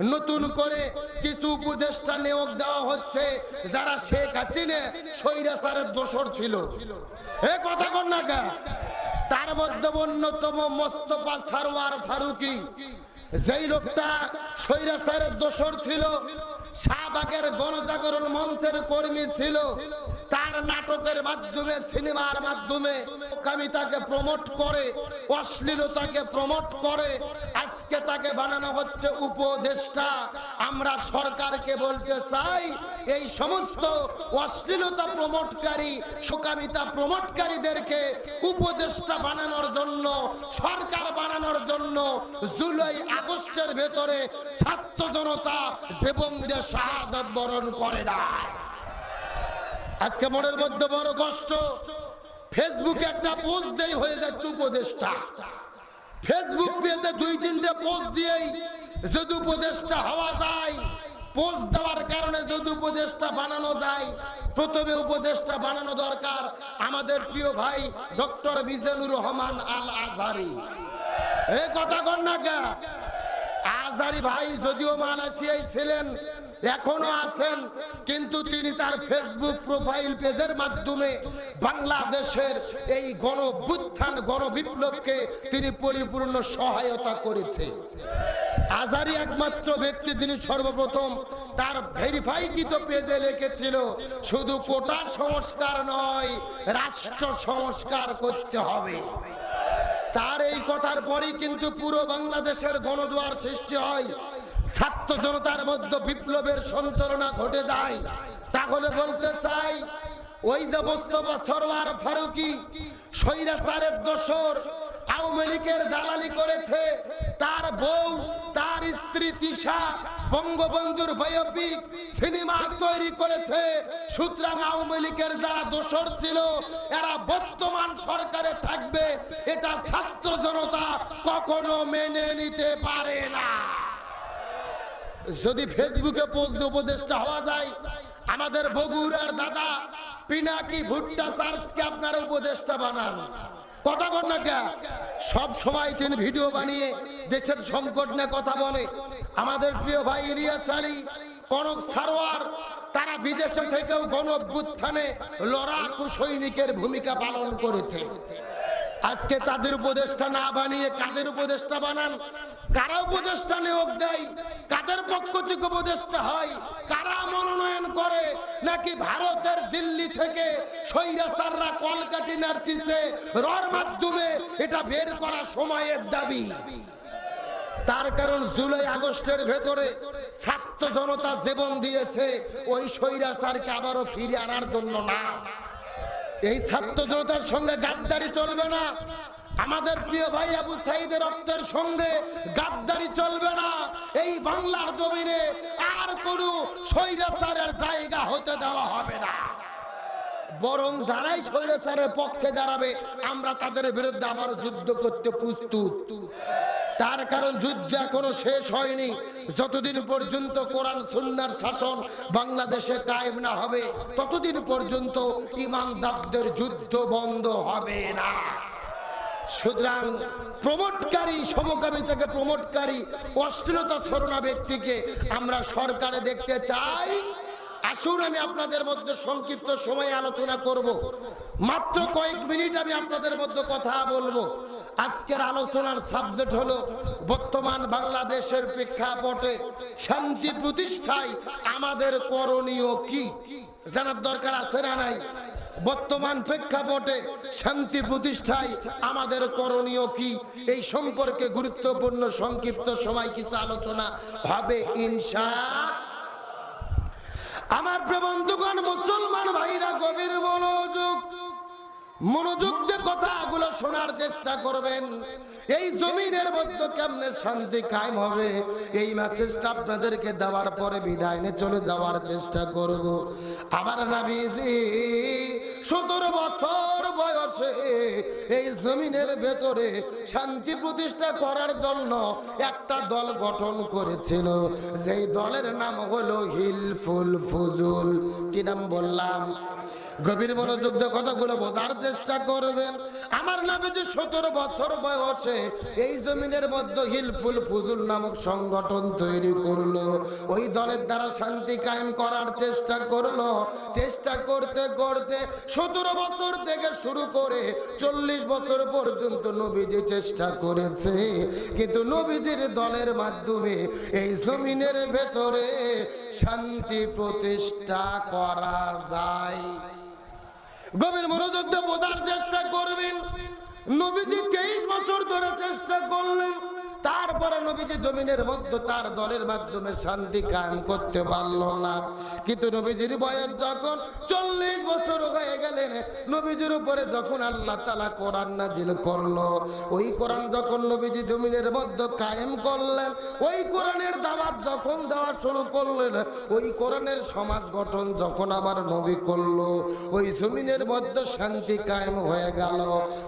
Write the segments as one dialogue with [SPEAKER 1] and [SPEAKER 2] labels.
[SPEAKER 1] নতুন করে কিছু উপদেষ্টা নিয়োগ দেওয়া হচ্ছে, যারা শেখ হাসিনা স্বৈরাচারের দোষর ছিল এ কথা কর না? তার মধ্যে অন্যতম মোস্তফা সারওয়ার ফারুকি, যেই লোকটা স্বৈরাচারের দোষর ছিল, শাহবাগের গণজাগরণ মঞ্চের কর্মী ছিল তার নাটকের মাধ্যমে, সিনেমার মাধ্যমে কামিতাকে প্রমোট করে, অশ্লীলতাকে প্রমোট করে। আজকে তাকে বানানো হচ্ছে উপদেষ্টা। আমরা সরকারকে বলতে চাই, এই সমস্ত অশ্লীলতা প্রমোটকারী সুকামিতা প্রমোটকারীদেরকে উপদেষ্টা বানানোর জন্য, সরকার বানানোর জন্য জুলাই আগস্টের ভেতরে ছাত্র জনতা জীবন দিয়ে শাহাদত বরণ করে না আজকে মনের মধ্যে বড় কষ্ট। ফেসবুকে একটা পোস্ট দেই হয়ে যাচ্ছে উপদেষ্টা। ফেসবুক পেজে দুই তিনটে পোস্ট দিয়েই যদি উপদেষ্টা হওয়া যায় পোস্ট দেওয়ার কারণে যদি উপদেষ্টা বানানো যায়, প্রথমে উপদেষ্টা বানানো দরকার আমাদের প্রিয় ভাই ডক্টর বিজেনুর রহমান আল আজহারি এ কথা কর না কে? আজারি ভাই, যদিও মালয়েশিয়ায় ছিলেন এখনও আছেন, কিন্তু তিনি তার ফেসবুক প্রোফাইল পেজের মাধ্যমে বাংলাদেশের এই গণবুত্থান, গণবিপ্লবকে তিনি পরিপূর্ণ সহায়তা করেছে। আজারি একমাত্র ব্যক্তি তিনি সর্বপ্রথম তার ভেরিফাইকৃত পেজে লিখেছিল, শুধু কোটা সংস্কার নয়, রাষ্ট্র সংস্কার করতে হবে। তার এই কথার পরেই কিন্তু পুরো বাংলাদেশের গণদুয়ার সৃষ্টি হয়। ছাত্র জনতার মধ্যে বিপ্লবের সঞ্চালনা ঘটে যায়। তাহলে বলতে চাই, ওই যে মোস্তফা সরওয়ার ফারুকি স্বৈরাচারের দোসর আওয়ামী লীগের দালালি করেছে, তার বউ, তার স্ত্রী তিশা বঙ্গবন্ধুর বায়োপিক সিনেমা তৈরি করেছে। সুতরাং আওয়ামী লীগের যারা দোসর ছিল, এরা বর্তমান সরকারে থাকবে, এটা ছাত্র জনতা কখনো মেনে নিতে পারে না। যদি ফেসবুকে পোস্ট উপদেষ্টা হওয়া যায়, আমাদের বগুড়ার দাদা পিনাকি ভুট্টা চার্চকে আপনারা উপদেষ্টা বানান। কথা কর না কে? সব সময় তিনি ভিডিও বানিয়ে দেশের সংকট নিয়ে কথা বলে। আমাদের প্রিয় ভাই ইলিয়াস আলী, কনক সারোয়ার, তারা বিদেশে থেকেও গণ অভ্যুত্থানে লড়াকু সৈনিকের ভূমিকা পালন করেছে। আজকে তাদের উপদেষ্টা না বানিয়ে কাদের উপদেষ্টা বানান? কারা উপদেষ্টা নিয়োগ দেয়? পক্ষ থেকে উপদেষ্টা হয়, কারা মনোনয়ন করে? নাকি ভারতের দিল্লি থেকে সৈরাসাররা কলকাটি নাড়তিছে, রর মাধ্যমে এটা বের করা সময়ের দাবি? তার কারণ জুলাই, আগস্টের ভেতরে ছাত্র জনতা জীবন দিয়েছে, ওই স্বৈরাচারকে আবারও ফিরে আনার জন্য না। এই ছাত্র জনতার সঙ্গে গাদ্দারি চলবে না। আমাদের প্রিয় ভাই আবু সাইদের রক্তের সঙ্গে গাদ্দারি চলবে না। এই বাংলার জমিনে আর কোনো স্বৈরাচারের জায়গা হতে দেওয়া হবে না। বরং যারাই স্বৈরাচারের পক্ষে দাঁড়াবে, আমরা তাদের বিরুদ্ধে আবার যুদ্ধ করতে প্রস্তুত। তার কারণ যুদ্ধ এখনও শেষ হয়নি। যতদিন পর্যন্ত কোরআন সুন্নার শাসন বাংলাদেশে কায়েম না হবে, ততদিন পর্যন্ত ইমানদারদের যুদ্ধ বন্ধ হবে না। সুতরাং প্রমোটকারী সমকামিতাকে প্রমোটকারী, অশ্লীলতা ছড়না ব্যক্তিকে আমরা সরকারে দেখতে চাই। আসুন আমি আপনাদের মধ্যে সংক্ষিপ্ত সময়ে আলোচনা করব। মাত্র কয়েক মিনিট আমি আপনাদের মধ্যে কথা বলব। আজকের আলোচনার সাবজেক্ট হলো বর্তমান বাংলাদেশের প্রেক্ষাপটে শান্তি প্রতিষ্ঠায় আমাদের করণীয় কি? জানার দরকার আছে না নাই? বর্তমান প্রেক্ষাপটে শান্তি প্রতিষ্ঠায় আমাদের করণীয় কি? এই সম্পর্কে গুরুত্বপূর্ণ সংক্ষিপ্ত সময় কিছু আলোচনা হবে ইনসা আমার প্রবন্ধুগণ মুসলমান ভাইরা, গভীর মনোযোগ মনোযোগ কথা শোনার চেষ্টা করবেন। এই জমিনের মধ্যে কেমনে শান্তি কায়েম হবে? এই মেসেজটা আপনাদেরকে দেওয়ার পরে বিদায় নিয়ে চলে যাওয়ার চেষ্টা করব। আমার নাবিজি, সতেরো বছর বয়সে এই জমিনের ভেতরে শান্তি প্রতিষ্ঠা করার জন্য একটা দল গঠন করেছিল। যেই দলের নাম হলো হিলফুল ফুজুল কি নাম বললাম? গভীর মনোযোগ দিয়ে কথাগুলো বোঝার চেষ্টা করবেন। আমার নামে যে সতেরো বছর বয়সে এই জমিনের মধ্যে হিলফুল ফুজুল নামক সংগঠন তৈরি করল। ওই দলের দ্বারা শান্তি কায়েম করার চেষ্টা করল। চেষ্টা করতে করতে সতেরো বছর থেকে শুরু করে চল্লিশ বছর পর্যন্ত নবীজি চেষ্টা করেছে। কিন্তু নবীজির দলের মাধ্যমে এই জমিনের ভেতরে শান্তি প্রতিষ্ঠা করা যায়। গভীর মনোযোগ দিয়ে বোঝার চেষ্টা করবেন। নবীজি তেইশ বছর ধরে চেষ্টা করলেন। তারপরে নবীজি জমিনের মধ্যে তার দলের মাধ্যমে শান্তি কায়েম করতে পারল না। কিন্তু নবীজির বয়স যখন চল্লিশ বছর হয়ে গেলেন, নবীজির উপরে যখন আল্লাহ তালা কোরআন নাজিল করল, ওই কোরআন যখন নবীজি জমিনের মধ্যে কায়েম করলেন, ওই কোরআনের দাওয়াত যখন দেওয়া শুরু করলেন, ওই কোরআনের সমাজ গঠন যখন আমার নবী করল, ওই জমিনের মধ্যে শান্তি কায়েম হয়ে গেল।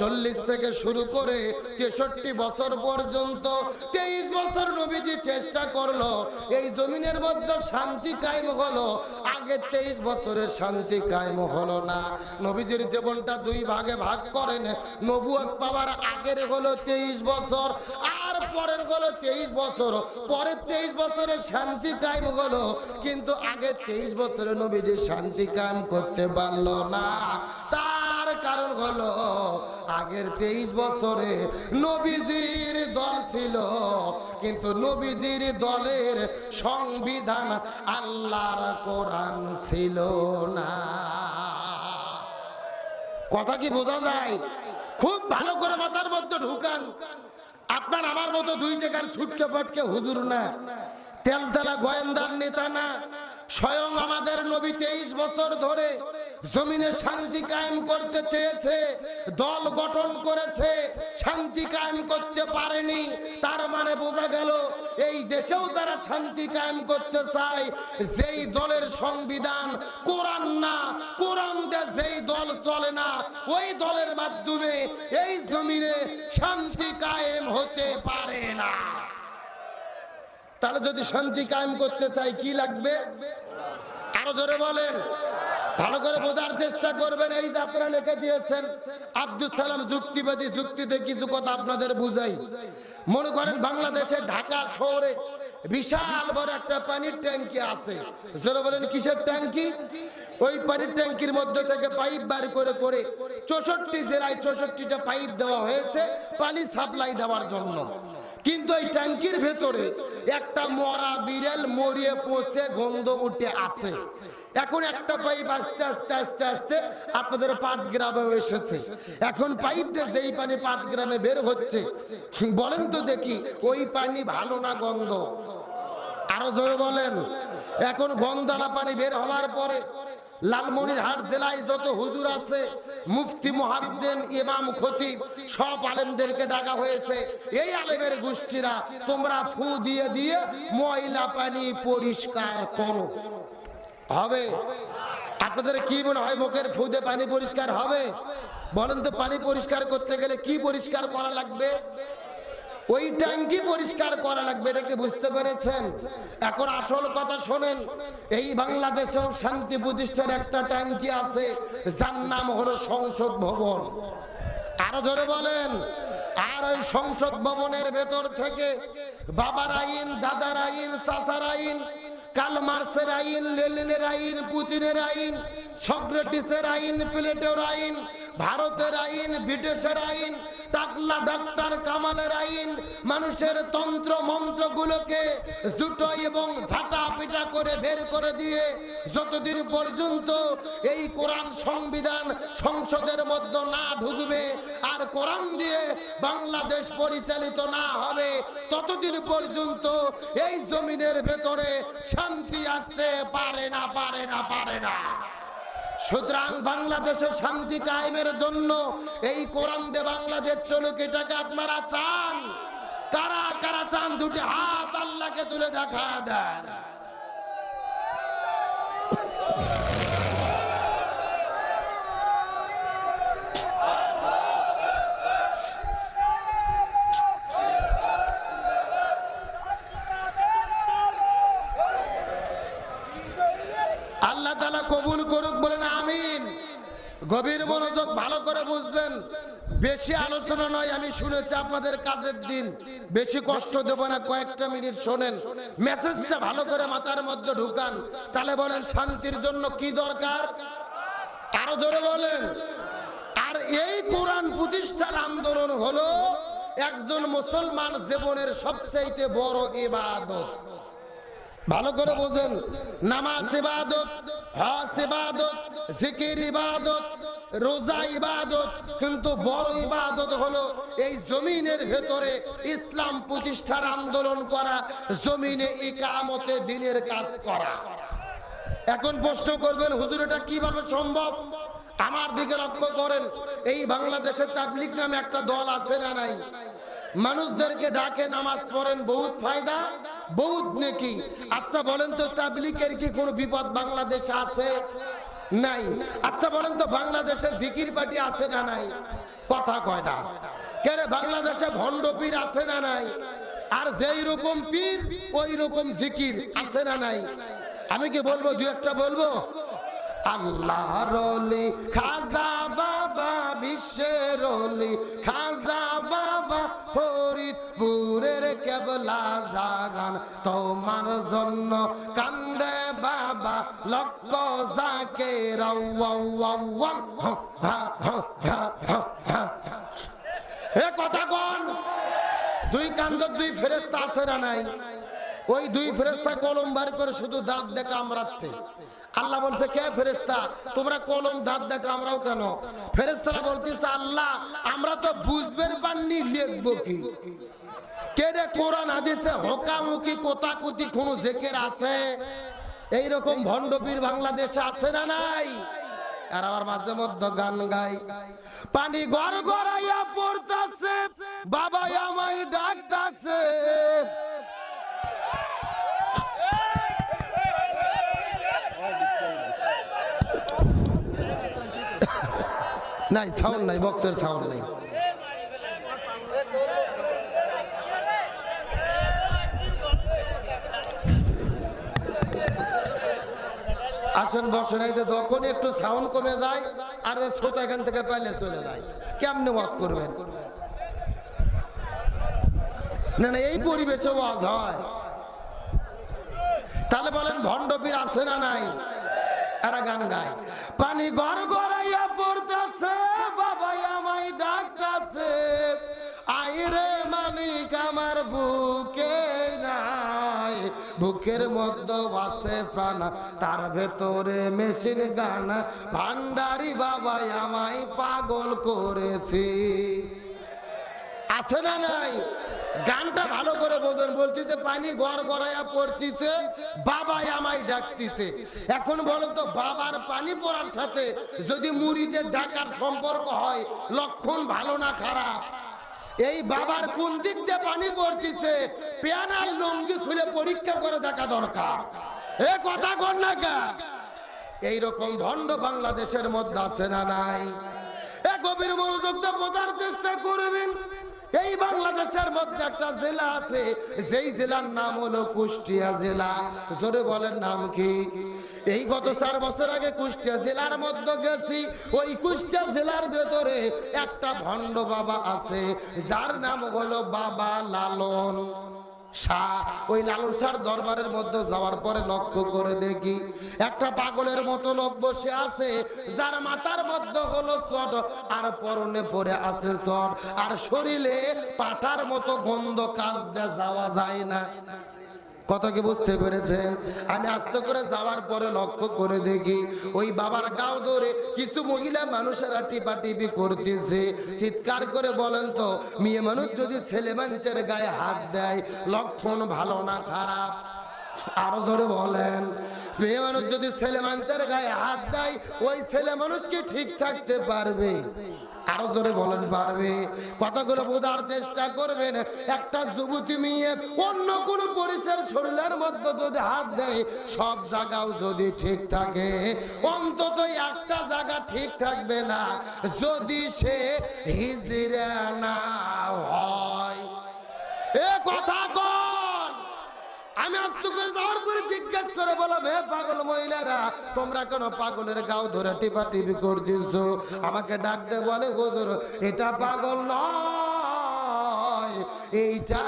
[SPEAKER 1] চল্লিশ থেকে শুরু করে তেষট্টি বছর পর্যন্ত তেইশ বছর নবীজি চেষ্টা করল, এই জমিনের মধ্যে শান্তি কায়েম হলো। আগে তেইশ বছরের শান্তি কায়েম হলো না। নবীজির জীবনটা দুই ভাগে ভাগ করেন। নবুয়ত পাওয়ার আগের হলো তেইশ বছর, আর পরের হলো তেইশ বছর। পরের তেইশ বছরের শান্তি কায়েম হলো, কিন্তু আগে তেইশ বছরে নবীজি শান্তি কায়েম করতে পারল না। কারণ হলো, আগের তেইশ বছরে নবীজির দল ছিল। কিন্তু নবীজির দলের সংবিধান আল্লাহর কোরআন ছিল না। কথা কি বোঝা যায়? খুব ভালো করে মাথার মধ্যে ঢুকান। আপনার আমার মতো দুই টাকার ছুটকে ফটকে হুজুর না। তেল তেলা গোয়েন্দার নেতা না। স্বয়ং আমাদের নবী তেইশ বছর ধরে জমিনে শান্তি কায়েম করতে চেয়েছে, দল গঠন করেছে, শান্তি কায়েম করতে পারেনি। তার মানে বোঝা গেল, এই দেশেও তারা শান্তি কায়েম করতে চায়। যেই দলের সংবিধান কোরআন না, কোরআন যেই দল চলে না, ওই দলের মাধ্যমে এই জমিনে শান্তি কায়েম হতে পারে না। তাহলে যদি শান্তি কায়েম করতে চাই, কি লাগবে? আরও জোরে বলেন। ভালো করে বোঝার চেষ্টা করবেন। এই যে আপনারা লিখে দিয়েছেন আব্দুল সালাম যুক্তিবাদী যুক্তিতে কিছু কথা আপনাদের বুঝাই। মনে করেন বাংলাদেশের ঢাকা শহরে বিশাল বড় একটা পানির ট্যাঙ্কি আছে। যারা বলেন, কিসের ট্যাঙ্কি? ওই পানির ট্যাঙ্কির মধ্যে থেকে পাইপ বার করে করে চৌষট্টি জেলায় চৌষট্টিটা পাইপ দেওয়া হয়েছে, পানি সাপ্লাই দেওয়ার জন্য। কিন্তু এই ট্যাঙ্কির ভেতরে একটা মরা বিড়াল মরিয়ে পচে গন্ধ উঠে আছে। এখন একটা পাইপ আস্তে আস্তে আস্তে আস্তে আপনাদের পাট গ্রামে এসেছে। এখন পাইপ দিয়ে যেই পানি পাট গ্রামে বের হচ্ছে, বলেন তো দেখি, ওই পানি ভালো না গন্ধ? আরও জোরে বলেন। এখন গন্ধালা পানি বের হওয়ার পরে লালমনিরহাট জেলায় যত হুজুর আছে, মুফতি মুহাদ্দিন ইমাম, খতিব, সব আলেমদেরকে ডাকা হয়েছে। এই আলেমের গোষ্ঠীরা, তোমরা ফু দিয়ে দিয়ে ময়লা পানি পরিষ্কার করো। হবে? আপনাদের কি মনে হয় মুখের ফুদে পানি পরিষ্কার হবে? বলেন তো, পানি পরিষ্কার করতে গেলে কি পরিষ্কার করা লাগবে? ওই ট্যাঙ্কি পরিষ্কার করা লাগবে এটাকে বুঝতে পেরেছেন? এখন আসল কথা শোনেন, এই বাংলাদেশেও শান্তি প্রতিষ্ঠার একটা ট্যাঙ্কি আছে, যার নাম হলো সংসদ ভবন। আরও জোরে বলেন, আর ওই সংসদ ভবনের ভেতর থেকে বাবার আইন, দাদার আইন, চাচার আইন কাল মার্সের আইন লেলিনের আইন, পুতিনের আইন, সক্রেটিসের আইন, প্লেটোর আইন ভারতের আইন, ব্রিটিশের আইন টাকলা ডাক্তার কামালের আইন, মানুষের তন্ত্র মন্ত্রগুলোকে জুটো এবং ঝাঁটা পিটা করে বের করে দিয়ে যতদিন পর্যন্ত এই কোরআন সংবিধান সংসদের মধ্যে না ঢুকবে আর কোরআন দিয়ে বাংলাদেশ পরিচালিত না হবে, ততদিন পর্যন্ত এই জমিনের ভেতরে শান্তি আসতে পারে না পারে না পারে না। সুতরাং বাংলাদেশের শান্তি কায়েমের জন্য এই কোরআন দে বাংলাদেশ চলুক এটাকে আপনারা চান? কারা কারা চান দুটি হাত আল্লাহকে তুলে দেখা দেন? গভীর মনোযোগ ভালো করে বুঝবেন। বেশি আলোচনা নয়, আমি শুনেছি আপনাদের কাজের দিন। বেশি কষ্ট দেব না, কয়েকটা মিনিট শোনেন। মেসেজটা ভালো করে মাথার মধ্যে ঢুকান। তাহলে বলেন, শান্তির জন্য কি দরকার? আরও জোরে বলেন। আর এই কোরআন প্রতিষ্ঠার আন্দোলন হলো একজন মুসলমান জীবনের সবচেয়ে বড় ইবাদত। ভালো করে বোঝেন। নামাজ ইবাদত, হজ ইবাদত, জিকির ইবাদত, রোজা ইবাদত, কিন্তু বড় ইবাদত হলো এই জমিনের ভেতরে ইসলাম প্রতিষ্ঠার আন্দোলন করা, জমিনে ইকামতে দিনের কাজ করা। এখন প্রশ্ন করবেন, হুজুর, এটা কীভাবে সম্ভব? আমার দিকে লক্ষ্য করেন, এই বাংলাদেশের তাবলিক নামে একটা দল আছে না নাই? মানুষদেরকে ডাকে নামাজ পড়েন, বহুত ফায়দা, বহুত নেকি। আচ্ছা বলেন তো তাবলিকের কি কোনো বিপদ বাংলাদেশে আছে? নাই। আচ্ছা বলেন তো বাংলাদেশে জিকির পার্টি আছে না নাই? কথা কয়টা কেন বাংলাদেশে ভণ্ড পীর আছে না নাই? আর যেই রকম পীর, ওই রকম জিকির আছে না নাই? আমি কি বলব, দু একটা বলব? আল্লাহ রলি, খাজা বাবা, বিশ্বের রলি, খাজা বাবা, ফরিদপুরের কেবলা জাগান। তোমার জন্য কান্দে বাবা, লক্ষ যাকে এ কথা কন? দুই কান্দর দুই ফেরেস্তা আছে না নাই? ওই দুই ফেরেস্তা কলম বার করে শুধু দাঁত দিয়ে কামড়াচ্ছে আল্লাহ বলছে, কে ফেরেস্তা তোমরা কলম দাঁত দিয়ে কামড়াও কেন? ফেরেস্তারা বলতেছে, আল্লাহ, আমরা তো বুঝবেন পাননি, লিখব কি? কোরআন হকামুখি কোতাকুতি জেকের আছে? এইরকম ভণ্ডপীর বাংলাদেশে আছে না নাই? আর আমার মাঝে মধ্যে গান গাই। পানি গড় গড়াইয়া পড়তাছে বাবা আমায় ডাকতাছে। নাই সাউন্ড নাই বক্সের সাউন্ড নাই। আসেন, বসেন, এই যখন একটু সাউন্ড কমে যায়, আর শ্রোতা এখান থেকে পাইলে চলে যায়। কেমনে ওয়াজ করবেন? না না, এই পরিবেশে ওয়াজ হয়। তাহলে বলেন, ভণ্ডপীর আছে না নাই? এরা গান গায়। পানি গড় বাবাই আমায় আইরে মানিক, আমার বুকে নাই। বুকের মধ্যে বাসে প্রাণ, তার ভেতরে মেশিন গান। ভান্ডারি বাবাই আমায় পাগল করেছি। আছে না নাই? গানটা ভালো করে বোঝেন বলতেছে পানি গড় গড়াইয়া পড়তিছে, বাবাই আমায় ডাকতিছে। এখন বলো তো, বাবার পানি পড়ার সাথে যদি মুড়িদের ডাকার সম্পর্ক হয়, লক্ষণ ভালো না খারাপ? এই বাবার কোন দিক দিয়ে পানি পড়তিছে পেয়ানার লঙ্গি খুলে পরীক্ষা করে দেখা দরকার। এ কথা কর না কা? এইরকম ভণ্ড বাংলাদেশের মধ্যে আছে না নাই? এ গভীর মনোযোগ দিয়ে বোঝার চেষ্টা করবেন। এই বাংলাদেশের মধ্যে একটা জেলা আছে, যেই জেলার নাম হলো কুষ্টিয়া জেলা। জোরে বলেন নাম কি? এই গত চার বছর আগে কুষ্টিয়া জেলার মধ্যে গেছি, ওই কুষ্টিয়া জেলার ভেতরে একটা ভণ্ড বাবা আছে, যার নাম হলো বাবা লালন। শাহ ওই লালন শাহর দরবারের মধ্যে যাওয়ার পরে লক্ষ্য করে দেখি একটা পাগলের মতো লোক বসে আছে, যার মাথার মধ্যে হলো চট আর পরনে পরে আছে চট। আর শরীরে পাঠার মতো গন্ধ কাজ দিয়ে যাওয়া যায় না। কত কি বুঝতে পেরেছেন? আমি আস্তে করে যাওয়ার পরে লক্ষ্য করে দেখি, ওই বাবার গাও ধরে কিছু মহিলা মানুষেরা টিপা টিপি করতেছে। চিৎকার করে বলেন তো, মেয়ে মানুষ যদি ছেলে মানুষের গায়ে হাত দেয়, লক্ষণ ভালো না খারাপ? আরও ধরে বলেন মেয়ে মানুষ যদি ছেলে মানুষের গায়ে হাত দেয়, ওই ছেলে মানুষ কি ঠিক থাকতে পারবে? আরও জোরে বলেন, পারবে। বোঝার চেষ্টা করবেন। একটা যুবতী মেয়ে অন্য কোন পুরুষের শরীরের মধ্যে যদি হাত দেয়, সব জায়গাও যদি ঠিক থাকে, অন্তত একটা জায়গা ঠিক থাকবে না। যদি সে হিজড়া না হয়। এ কথা আমি আস্ত করে যাওয়ার পরে জিজ্ঞেস করে বললাম, হে পাগল মহিলারা, তোমরা কেন পাগলের গাও ধরে টিপা টিপি করতেছ? আমাকে ডাকতে বলে, হুজুর, এটা পাগল নয়, এইটা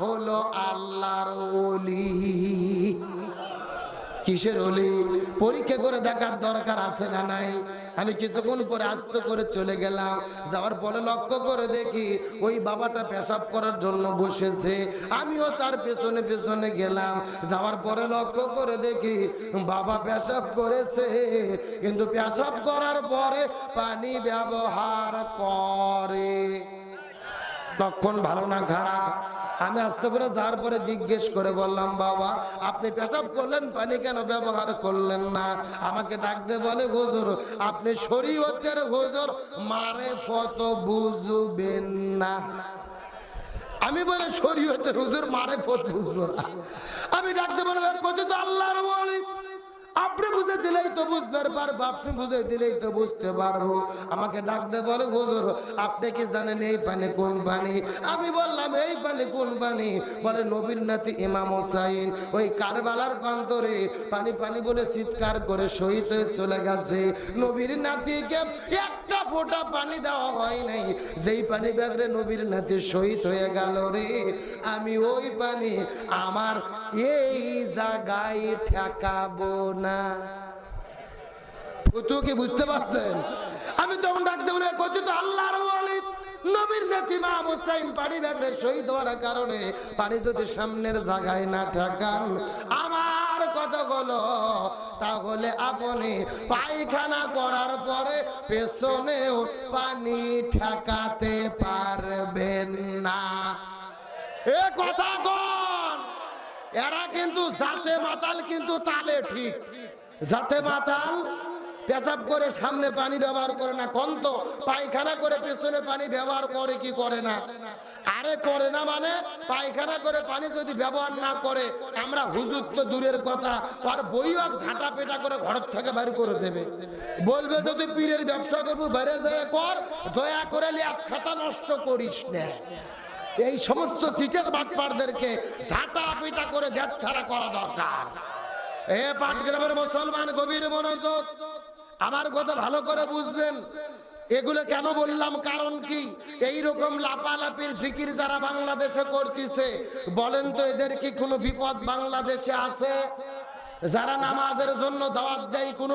[SPEAKER 1] হলো আল্লাহর ওলি। কিসের অলি? পরীক্ষা করে দেখার দরকার আছে না নাই? আমি কিছুক্ষণ পরে আস্তে করে চলে গেলাম। যাওয়ার পরে লক্ষ্য করে দেখি ওই বাবাটা পেশাব করার জন্য বসেছে। আমিও তার পেছনে পেছনে গেলাম। যাওয়ার পরে লক্ষ্য করে দেখি বাবা পেশাব করেছে। কিন্তু পেশাব করার পরে পানি ব্যবহার করে। লক্ষণ ভালো না খারাপ? আমি আস্তে করে যাওয়ার পরে জিজ্ঞেস করে বললাম, বাবা, আপনি পেশাব করলেন, পানি কেন ব্যবহার করলেন না? আমাকে ডাকতে বলে, হুজুর, আপনি শরীয়তের হুজুর, মারে ফত বুঝবেন না। আমি বলে, শরীয়তের হুজুর, মারে ফত বুঝব না। আমি ডাকতে বলে আল্লাহর বলি আপনি বুঝে দিলেই তো বুঝতে পারব, আপনি বুঝে দিলেই তো বুঝতে পারব। আমাকে ডাকতে বলে, হুজুর, আপনি কি জানেন এই পানি কোন পানি? আমি বললাম, এই পানি কোন পানি? বলে, নবীর নাতি ইমাম হোসাইন, ওই কারবালার প্রান্তরে পানি পানি বলে চিৎকার করে শহীদ হয়ে চলে গেছে। নবীর নাতিকে একটা ফোঁটা পানি দেওয়া হয় নাই। যেই পানি ব্যাগরে নবীর নাতি শহীদ হয়ে গেল রে, আমি ওই পানি আমার এই জায়গায় ঠেকাবো না ফুতু কি বুঝতে পারছেন? আমি তখন ডাকতে বলে কচু তো আল্লাহর ওয়ালি, নবীর নাতি মা হোসাইন পানি ব্যাগরে কারণে পানি যদি সামনের জায়গায় না আমার তাহলে আপনি পায়খানা করার পরে পেছনেও পানি ঠেকাতে পারবেন না। এ কথা কোন এরা কিন্তু জাতে মাতাল কিন্তু তালে ঠিক। জাতে মাতাল পেশাব করে সামনে পানি ব্যবহার করে না, কন্ত পায়খানা করে পেছনে পানি ব্যবহার করে কি করে না? আরে করে না মানে পায়খানা করে পানি যদি ব্যবহার না করে, আমরা হুজুর তো দূরের কথা, আর বইও ঝাঁটা পেটা করে ঘর থেকে বের করে দেবে। বলবে তুই পীরের ব্যবসা করব, বেড়ে যায় কর, দয়া করে ল্যাপ খাতা নষ্ট করিস না। এই সমস্ত সিটের বাটপাড়দেরকে ঝাঁটা পিটা করে দেখ ছাড়া করা দরকার। এ পাটগ্রামের মুসলমান গভীর মনোযোগ। আমার কথা ভালো করে বুঝবেন। এগুলো কেন বললাম? কারণ কি? এই রকম লাপালাপির জিকির যারা বাংলাদেশে করতেছে, বলেন তো এদের কি কোনো বিপদ বাংলাদেশে আছে? যারা নামাজের জন্য দাওয়াত দেয়, কোনো